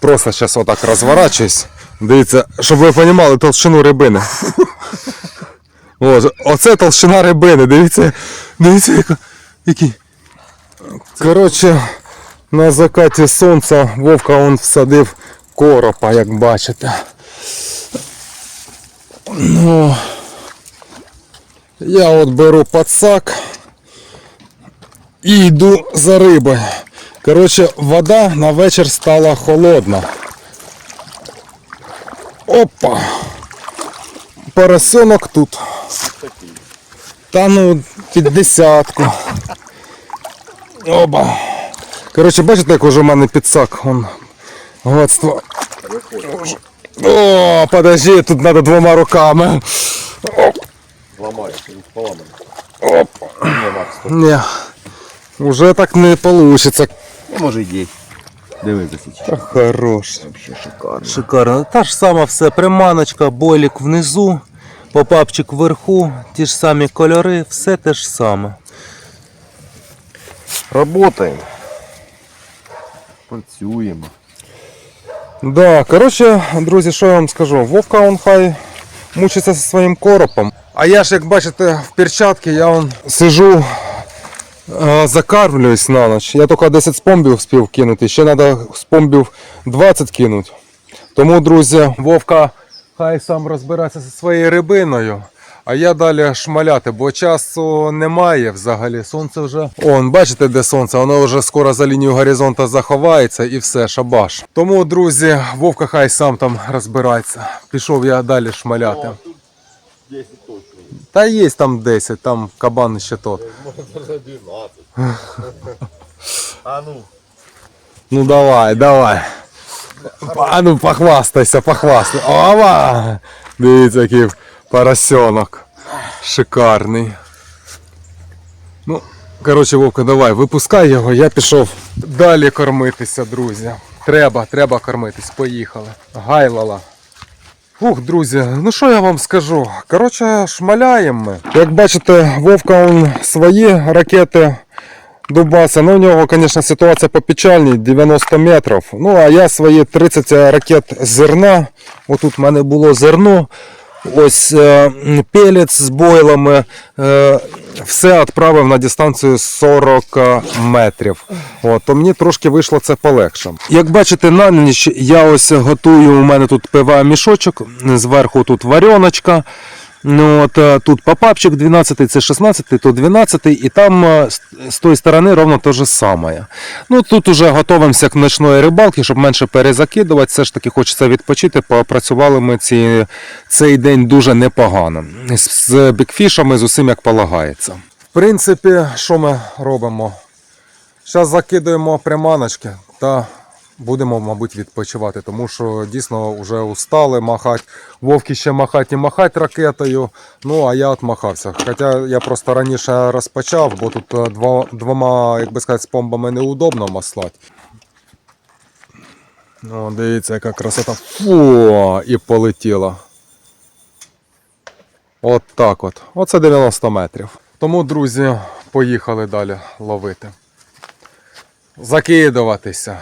Просто зараз отак розворачуюсь. Дивіться, щоб ви розуміли толщину рибини. О, оце толщина рибини, дивіться, дивіться, яка, який. Коротше, на закаті сонця Вовка он всадив коропа, як бачите. Ну, я от беру пацак і йду за рибою. Коротше, вода на вечір стала холодна. Опа! Поросенок тут. Та ну, під десятку. Оба. Коротше, бачите, як уже в мене підсак. Он, гадство. О, подожди, тут треба двома руками. Ламається, він поламаний. Оп. Ні, Макс, Ні. Уже так не вийде. Ну, може є. Диви засічі. Хорош. Вообще шикарно. Шикарно. Та ж сама все, приманочка, болік внизу, попапчик вверху, ті ж самі кольори, все те ж саме. Работаємо. Працюємо. Да, коротше, друзі, що я вам скажу? Вовка он хай мучиться зі своїм коропом. А я ж, як бачите, в перчатці я он сижу, закармлююсь на ніч. Я тільки 10 спомбів спів кинути, ще треба спомбів 20 кинути. Тому, друзі, Вовка хай сам розбирається зі своєю рибиною. А я далі шмаляти, бо часу немає взагалі. Сонце вже. Он, бачите, де сонце? Воно вже скоро за лінією горизонту заховається і все, шабаш. Тому, друзі, Вовка хай сам там розбирається. Пішов я далі шмаляти. Та є там 10, там кабан ще тот. А ну. Ну давай, давай. А ну похвастайся, похвастай. Ова! Дивіться, який поросенок. Шикарний. Ну, коротше, Вовка, давай, випускай його, я пішов далі кормитися, друзі. Треба, треба кормитись, поїхали. Гайлала. Ух, друзі, ну що я вам скажу? Коротше, шмаляємо ми. Як бачите, Вовка он свої ракети Дубаса. Ну, у нього, звісно, ситуація попечальній, 90 метрів. Ну, а я свої 30 ракет зерна. Отут в мене було зерно. Ось е, пелець з бойлами. Е, все відправив на дистанцію 40 метрів. От, то мені трошки вийшло це полегше. Як бачите, на ніч я ось готую. У мене тут пива мішочок, зверху тут вареночка. Ну, от, е, тут попапчик 12, це 16, то 12, і там е, з- тої сторони ровно те же саме. Ну, тут уже готуємося к ночної рибалки, щоб менше перезакидувати. Все ж таки хочеться відпочити. Попрацювали ми ці, цей день дуже непогано. З, з бікфішами, з усім як полагається. В принципі, що ми робимо? Зараз закидуємо приманочки та будемо, мабуть, відпочивати, тому що дійсно вже устали махати. Вовки ще махати і махати ракетою. Ну а я отмахався. Хоча я просто раніше розпочав, бо тут е, дво, двома, як би сказати, помбами неудобно маслати. О, дивіться, яка красота. Фу, і полетіла. От так от. Оце 90 метрів. Тому, друзі, поїхали далі ловити. Закидуватися,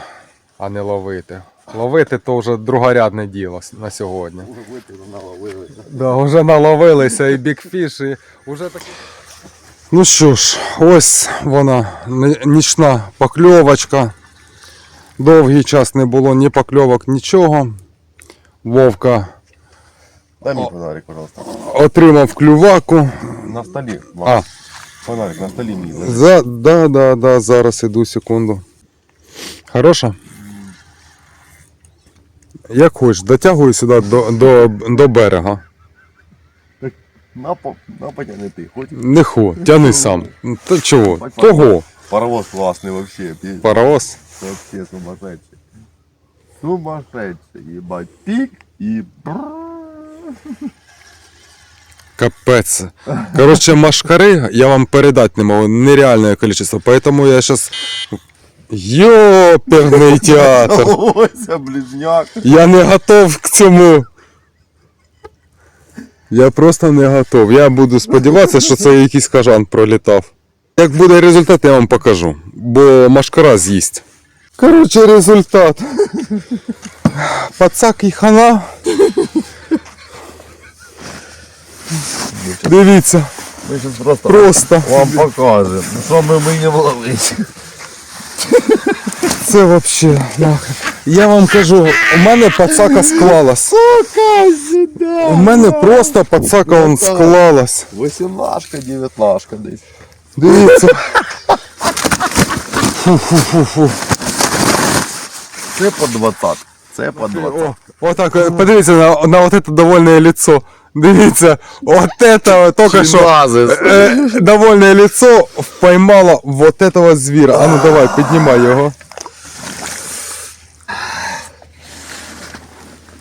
а не ловити. Ловити то вже другорядне діло на сьогодні. Да, вже наловилися і бікфіш, і вже такі. Ну що ж, ось вона нічна покльовочка. Довгий час не було ні покльовок, нічого. Вовка Дай мені фонарик, пожалуйста. отримав клюваку. На столі. А, Фонарик на столі мій за, да, да, да, зараз іду секунду. Хороша? Як хочеш, дотягую сюди до, до, до берега. На, по- на потягни ти, хоч. Не хо, тяни сам. Та чого? Того. Паровоз класний вообще. пі- Паровоз. Вообще сумасшедший. Сумасшедший, ебать. Пик и Капець. Коротше, машкари я вам передати не можу. Нереальне кількість. Поэтому я зараз. Йоперний театр. Ось ближняк. Я не готов к цьому. Я просто не готов. Я буду сподіватися, що це якийсь кажан пролітав. Як буде результат, я вам покажу. Бо машкара з'їсть. Коротше, результат. Пацак і хана. Дивіться, Ми зараз просто просто. вам покажемо. Що ми вміємо ловити. Це вообще нахер. Я вам кажу, у мене пацака склалась. Сука, сюди. У мене просто пацака он склалась. Восімнашка, дев'ятнашка десь. Дивіться. Фу-фу-фу-фу. Це по 20. Це по 20. О, отак, подивіться на, на вот это довольне лицо. Дивіться, от это только що е, довольне лицо поймало вот этого звіра. А ну давай, піднімай його.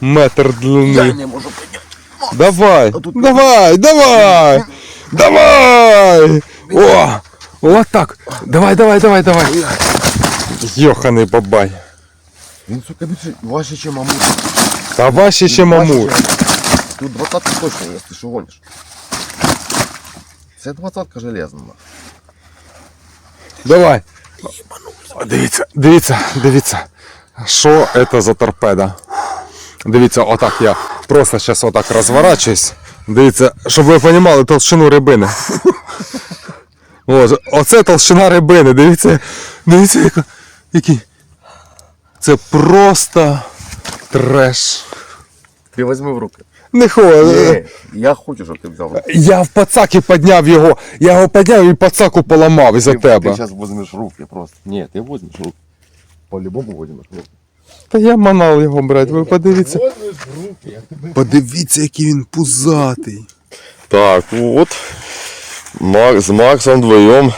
Метр Я не можу підняти. Давай, давай, давай, давай. О, вот так. Давай, давай, давай, давай. Йоханий бабай. Він, сука, більше важче, ніж мамут. Та важче ще мамур. Тут 20 точно є, ти що гониш? Це 20 железна. Давай. Дивіться, дивіться, дивіться. Що це за торпеда? Дивіться, отак я просто зараз отак розворачуюсь. Дивіться, щоб ви розуміли толщину рибини. О, оце толщина рибини. Дивіться, дивіться, яка, який. Це просто треш. Ти візьми в руки. Не. Ні, я хочу, щоб ти взяв. Я в пацаки підняв його. Я його підняв і пацаку поламав із-за Ти тебе. зараз візьмеш руки просто. Ні, ти візьмеш руки. По-любому візьмеш руки. Та я манав його брати, ви подивіться. Подивіться, який він пузатий. Так, от. Мак, з Максом вдвоєм.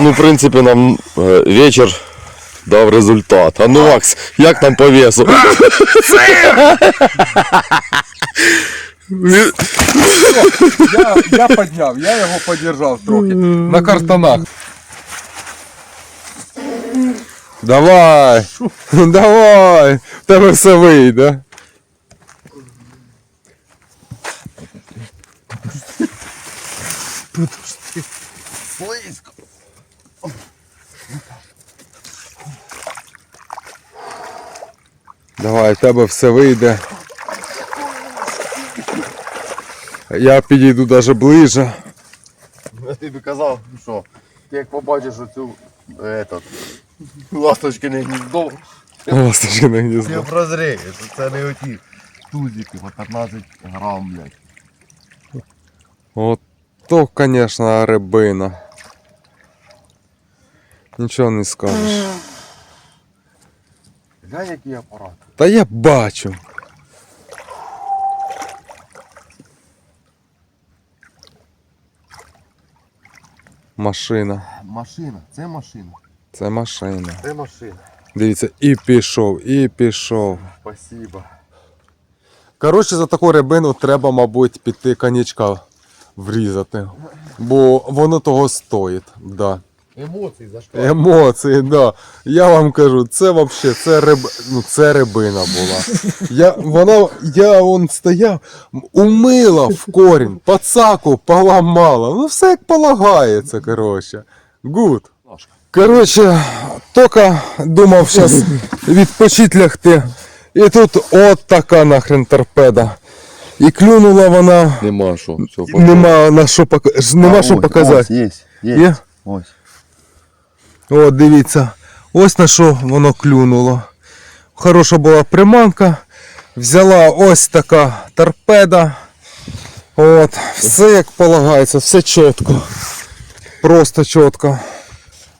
Ну, в принципі, нам е, вечір дав результат. А ну, Макс, як там по весу? Я, я підняв, я його подержав трохи. На картонах. Давай! Давай! В тебе все вийде. Слизько. Давай, в тебе все вийде. Я підійду даже ближе. Я тобі казав, що ти як побачиш оцю этот, ласточкине гніздо, Ласточки ти гніздо. прозрієш, що це не оті тузики по 15 грам, блядь. От то, конечно, рибина. Нічого не скажеш. Глянь, який апарат. Та я бачу. Машина. Машина, це машина. Це машина. Це машина. Дивіться, і пішов, і пішов. Спасибо. Коротше, за таку рибину треба, мабуть, піти конячка врізати. Бо воно того стоїть. Да. Емоції за що? Емоції, да. Я вам кажу, це вообще, це риб... ну, це рибина була. Я, вона, я вон стояв, умила в корінь, пацаку поламала. Ну все як полагається, коротше. Гуд. Коротше, тільки думав зараз відпочити лягти. І тут от така нахрен торпеда. І клюнула вона. Нема що. Нема на що пока- нема що показати. Є, є. Є? Ось. О, дивіться, ось на що воно клюнуло. Хороша була приманка. Взяла ось така торпеда. От, все як полагається, все чітко. Просто чітко.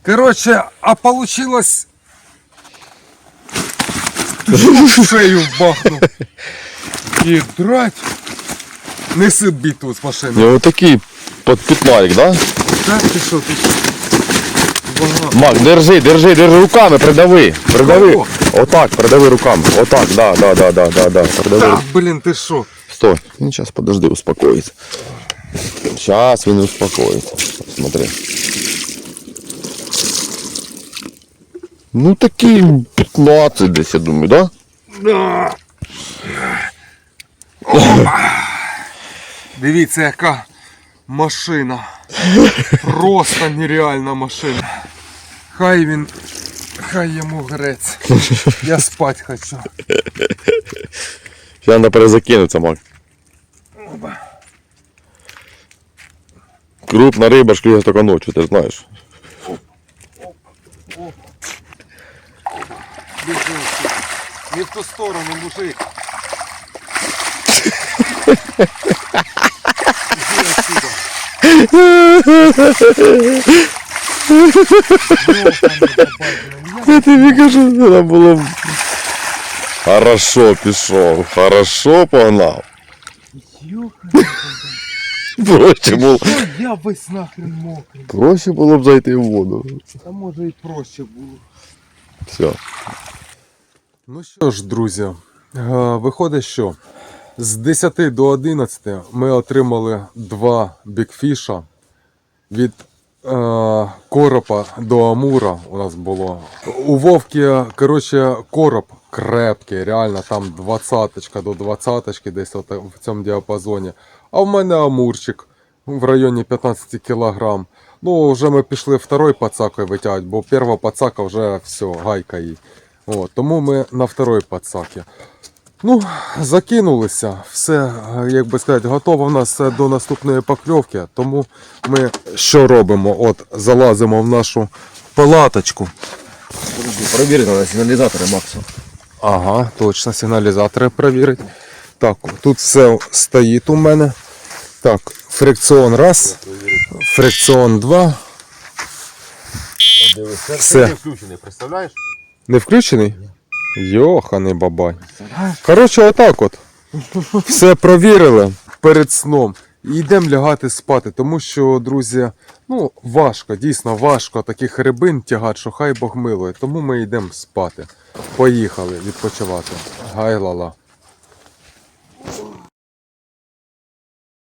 Коротше, а получилось. В шею бахнув. І драть. Неси біту з машини. Не, отакий під пітмарик, да? Так ти що ти? Багато. Мак, держи, держи, держи руками, придави. Придави. Кого? Отак, придави руками. Отак, да, да, да, да, да, да. Придави. Так, блін, ти що? Стой. Ну, сейчас подожди, успокоится. Сейчас він успокоится. Смотри. Ну такі 15 десь, я думаю, да? Дивіться, яка машина. Просто нереальна машина. Хай він. Хай йому грець. Я спать хочу. Зараз треба перезакинуться, Макс. Крупна риба ж клює тільки ночі, ти ж знаєш. Не в ту сторону, мужик. Я тобі кажу, треба було. б- Хорошо пішов, хорошо погнав. Проще було. Я весь нахрен мокрий. Проще було б зайти в воду. А може і проще було. Все. Ну що ж, друзі, е, виходить, що з 10 до 11 ми отримали два бікфіша. Від е, коропа до амура у нас було. У Вовки, коротше, короб крепкий, реально там 20 до 20 десь от в цьому діапазоні. А в мене амурчик в районі 15 кілограм. Ну, вже ми пішли второй пацакою витягати, бо перша пацака вже все, гайка їй. От, тому ми на второй пацакі. Ну, закинулися. Все, як би сказати, готово в нас до наступної покльовки. Тому ми що робимо? От залазимо в нашу палаточку. Провірено на сигналізатори Макса. Ага, точно, сигналізатори перевірить. Так, тут все стоїть у мене. Так, фрикціон раз, фрикціон два. Все. включений, представляєш? Не включений? Йоханий бабай. Коротше, отак от. Все провірили перед сном. І йдемо лягати спати, тому що, друзі, ну, важко, дійсно важко таких рибин тягати, що хай Бог милує. Тому ми йдемо спати. Поїхали відпочивати. Гай-лала.